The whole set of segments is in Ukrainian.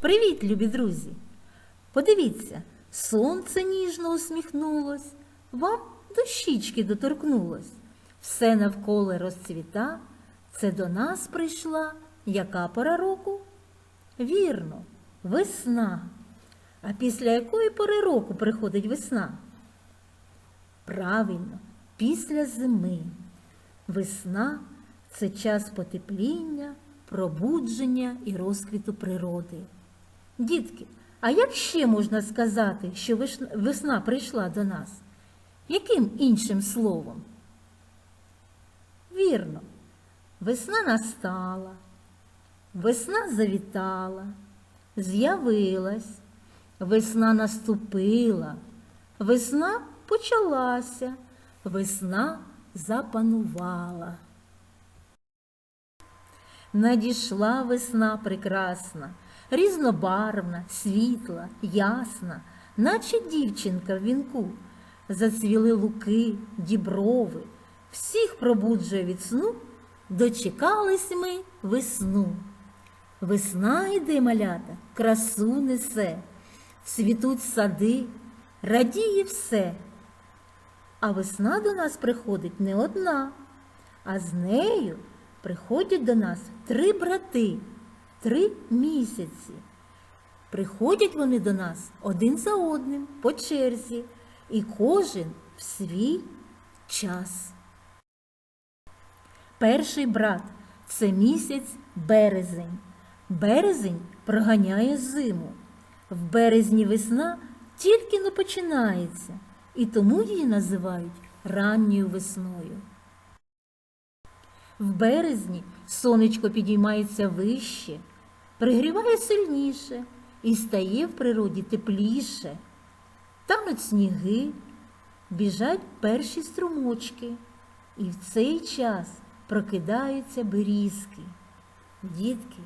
Привіт, любі друзі! Подивіться, сонце ніжно усміхнулось, вам до щічки доторкнулось. Все навколо розцвіта, це до нас прийшла яка пора року? Вірно, весна. А після якої пори року приходить весна? Правильно, після зими. Весна це час потепління, пробудження і розквіту природи. Дітки, а як ще можна сказати, що весна прийшла до нас? Яким іншим словом? Вірно, весна настала, весна завітала, з'явилась, весна наступила, весна почалася, весна запанувала. Надійшла весна прекрасна, різнобарвна, світла, ясна, наче дівчинка в вінку. Зацвіли луки, діброви, всіх пробуджує від сну, дочекались ми весну. Весна йде малята, красу несе, цвітуть сади, радіє все. А весна до нас приходить не одна, а з нею приходять до нас три брати, три місяці. Приходять вони до нас один за одним по черзі, і кожен в свій час. Перший брат це місяць березень. Березень проганяє зиму. В березні весна тільки не починається, і тому її називають ранньою весною. В березні сонечко підіймається вище, пригріває сильніше і стає в природі тепліше. Тануть сніги, біжать перші струмочки, і в цей час прокидаються берізки. Дітки,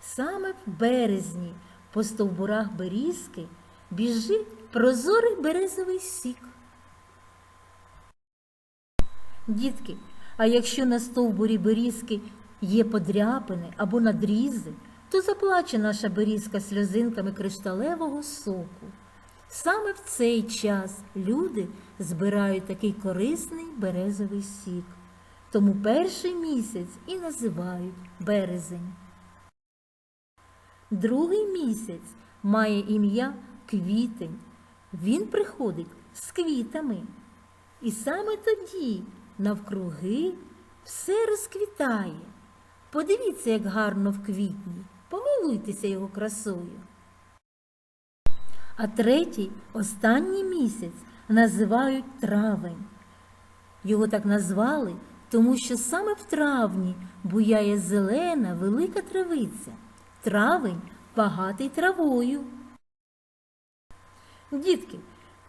саме в березні по стовбурах берізки біжить прозорий березовий сік. Дітки, а якщо на стовбурі берізки є подряпини або надрізи, то заплаче наша берізка сльозинками кришталевого соку. Саме в цей час люди збирають такий корисний березовий сік. Тому перший місяць і називають березень. Другий місяць має ім'я квітень. Він приходить з квітами. І саме тоді навкруги все розквітає. Подивіться, як гарно в квітні, помилуйтеся його красою. А третій, останній місяць називають травень. Його так назвали, тому що саме в травні буяє зелена велика травиця. Травень багатий травою. Дітки,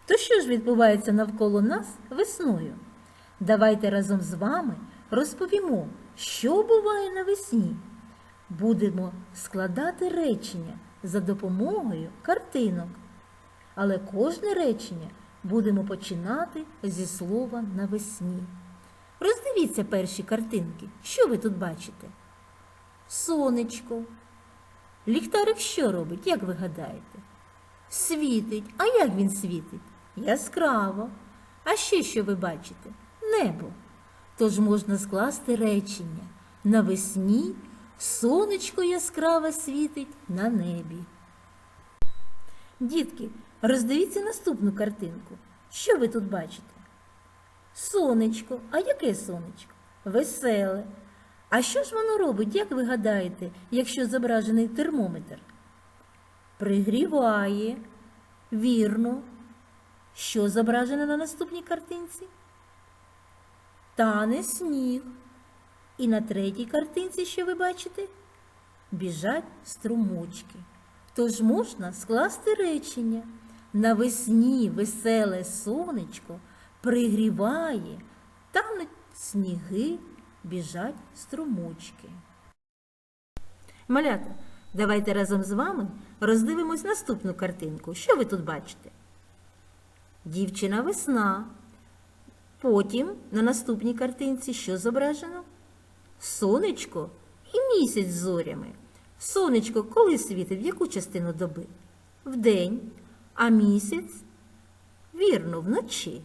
то що ж відбувається навколо нас весною? Давайте разом з вами розповімо, що буває навесні. Будемо складати речення за допомогою картинок. Але кожне речення будемо починати зі слова навесні. Роздивіться перші картинки. Що ви тут бачите? Сонечко. Ліхтарик що робить, як ви гадаєте? Світить. А як він світить? Яскраво. А ще що ви бачите? Небо. Тож можна скласти речення. Навесні сонечко яскраво світить на небі. Дітки, роздивіться наступну картинку. Що ви тут бачите? Сонечко. А яке сонечко? Веселе. А що ж воно робить, як ви гадаєте, якщо зображений термометр? Пригріває. Вірно. Що зображено на наступній картинці? Тане сніг. І на третій картинці, що ви бачите? Біжать струмочки. Тож можна скласти речення. Навесні веселе сонечко пригріває, тануть сніги, біжать струмочки. Малята, давайте разом з вами роздивимось наступну картинку. Що ви тут бачите? Дівчина весна. Потім на наступній картинці що зображено? Сонечко і місяць зорями. Сонечко коли світить, в яку частину доби? Вдень, а місяць? Вірно, вночі.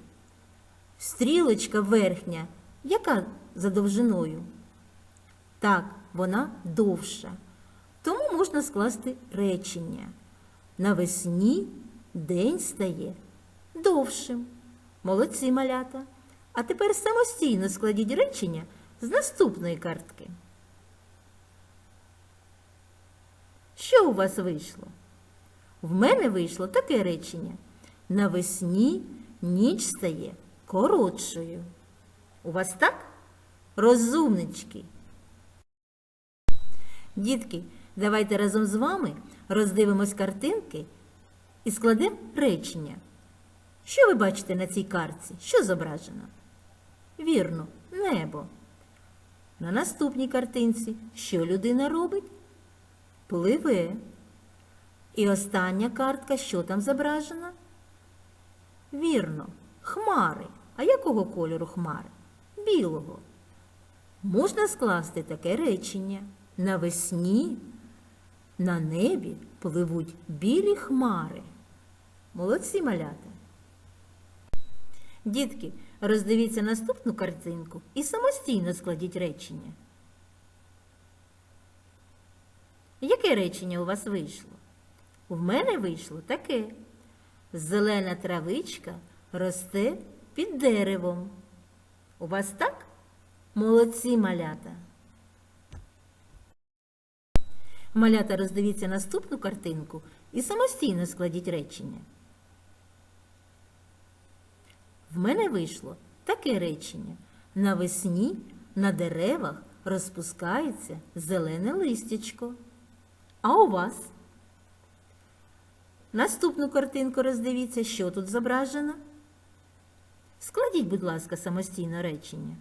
Стрілочка верхня, яка за довжиною? Так, вона довша. Тому можна скласти речення. Навесні день стає довшим. Молодці малята. А тепер самостійно складіть речення з наступної картки. Що у вас вийшло? В мене вийшло таке речення. Навесні ніч стає коротшою. У вас так? Розумнички. Дітки, давайте разом з вами роздивимось картинки і складемо речення. Що ви бачите на цій картці? Що зображено? Вірно, небо. На наступній картинці що людина робить? Пливе. І остання картка, що там зображена? Вірно, хмари. А якого кольору хмари? Білого. Можна скласти таке речення. Навесні на небі пливуть білі хмари. Молодці малята. Дітки, роздивіться наступну картинку і самостійно складіть речення. Яке речення у вас вийшло? У мене вийшло таке. Зелена травичка росте під деревом. У вас так? Молодці малята. Малята роздивіться наступну картинку і самостійно складіть речення. В мене вийшло таке речення. Навесні на деревах розпускається зелене листячко. А у вас? Наступну картинку роздивіться, що тут зображено. Складіть, будь ласка, самостійно речення.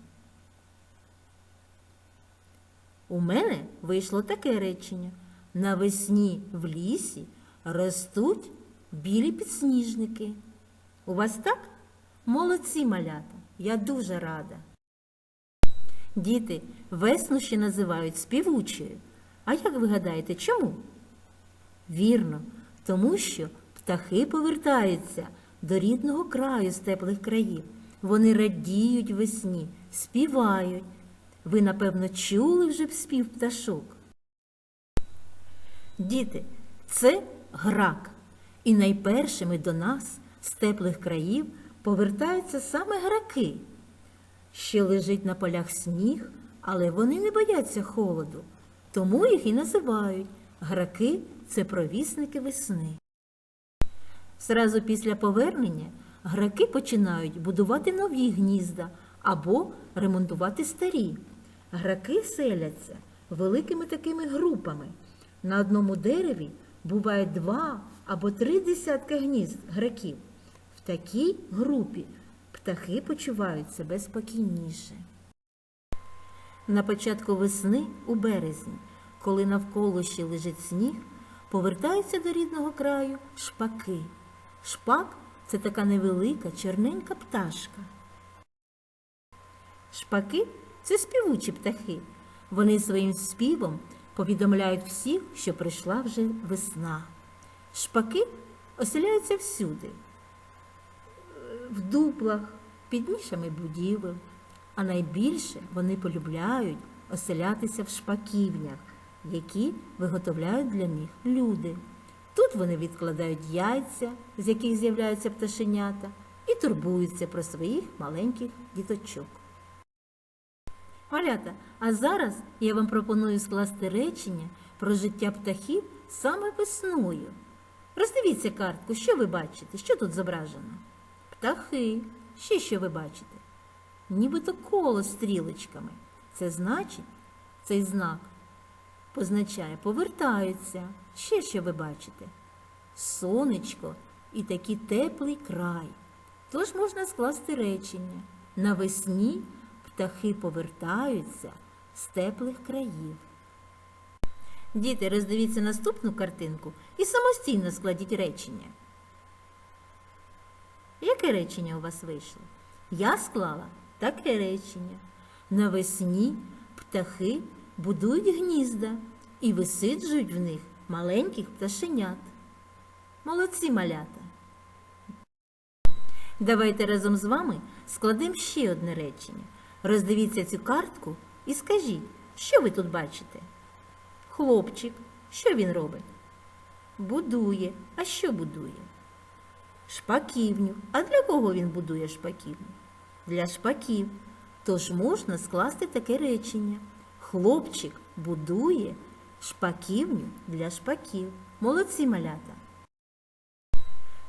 У мене вийшло таке речення. Навесні в лісі ростуть білі підсніжники. У вас так? Молодці малята, я дуже рада. Діти, весну ще називають співучою. А як ви гадаєте, чому? Вірно, тому що птахи повертаються до рідного краю з теплих країв. Вони радіють весні, співають. Ви, напевно, чули вже б спів пташок. Діти, це грак. І найпершими до нас з теплих країв повертаються саме граки. Ще лежить на полях сніг, але вони не бояться холоду, тому їх і називають граки це провісники весни. Зразу після повернення граки починають будувати нові гнізда або ремонтувати старі. Граки селяться великими такими групами. На одному дереві буває два або три десятки гнізд граків. Такій групі птахи почувають себе спокійніше. На початку весни у березні, коли навколо ще лежить сніг, повертаються до рідного краю шпаки. Шпак це така невелика чорненька пташка. Шпаки це співучі птахи. Вони своїм співом повідомляють всіх, що прийшла вже весна. Шпаки оселяються всюди, в дуплах, під нішами будівель, а найбільше вони полюбляють оселятися в шпаківнях, які виготовляють для них люди. Тут вони відкладають яйця, з яких з'являються пташенята, і турбуються про своїх маленьких діточок. Малята, а зараз я вам пропоную скласти речення про життя птахів саме весною. Роздивіться картку, що ви бачите, що тут зображено? Птахи. Ще що ви бачите? Нібито коло з стрілочками. Це значить, цей знак позначає повертаються. Ще що ви бачите? Сонечко і такий теплий край. Тож можна скласти речення. Навесні птахи повертаються з теплих країв. Діти, роздивіться наступну картинку і самостійно складіть речення. Яке речення у вас вийшло? Я склала таке речення. Навесні птахи будують гнізда. і висиджують в них маленьких пташенят. Молодці малята! Давайте разом з вами складемо ще одне речення. Роздивіться цю картку і скажіть, що ви тут бачите? Хлопчик, що він робить? Будує. А що будує? Шпаківню. А для кого він будує шпаківню? Для шпаків. Тож можна скласти таке речення. Хлопчик будує шпаківню для шпаків. Молодці малята.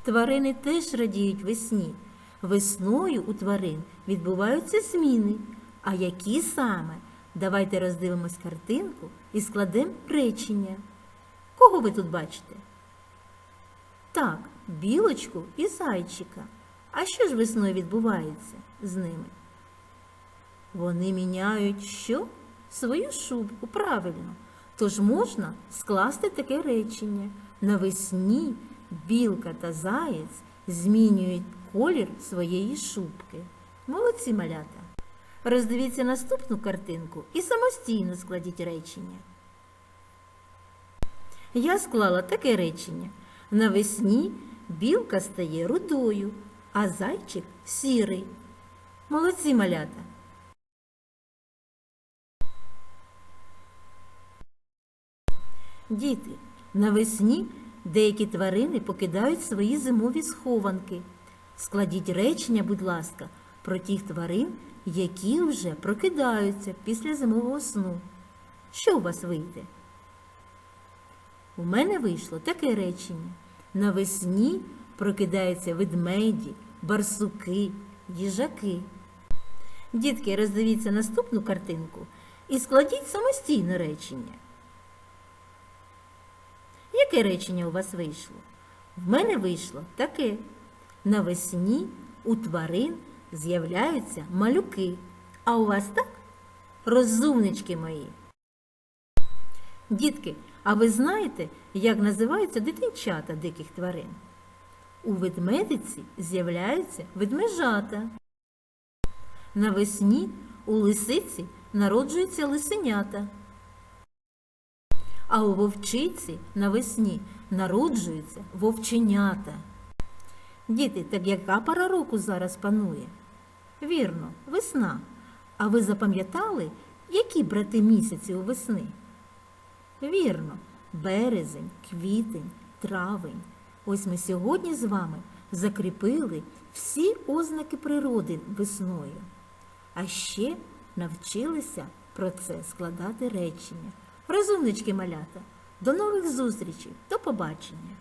Тварини теж радіють весні. Весною у тварин відбуваються зміни. А які саме? Давайте роздивимось картинку і складемо речення. Кого ви тут бачите? Так, білочку і зайчика. А що ж весною відбувається з ними? Вони міняють що? Свою шубку, правильно. Тож можна скласти таке речення. Навесні білка та заєць змінюють колір своєї шубки. Молодці малята. Роздивіться наступну картинку і самостійно складіть речення. Я склала таке речення. Навесні білка стає рудою, а зайчик сірий. Молодці малята. Діти, навесні деякі тварини покидають свої зимові схованки. Складіть речення, будь ласка, про тих тварин, які вже прокидаються після зимового сну. Що у вас вийде? У мене вийшло таке речення. Навесні прокидаються ведмеді, барсуки, їжаки. Дітки, роздивіться наступну картинку і складіть самостійне речення. Яке речення у вас вийшло? В мене вийшло таке. Навесні у тварин з'являються малюки. А у вас так? Розумнички мої. Дітки, а ви знаєте, як називаються дитинчата диких тварин? У ведмедиці з'являються ведмежата. Навесні у лисиці народжуються лисенята. А у вовчиці навесні народжуються вовченята. Діти, так яка пора року зараз панує? Вірно, весна. А ви запам'ятали, які брати місяці у весни? Вірно, березень, квітень, травень. Ось ми сьогодні з вами закріпили всі ознаки природи весною. А ще навчилися про це складати речення. Розумнички малята. До нових зустрічей, до побачення!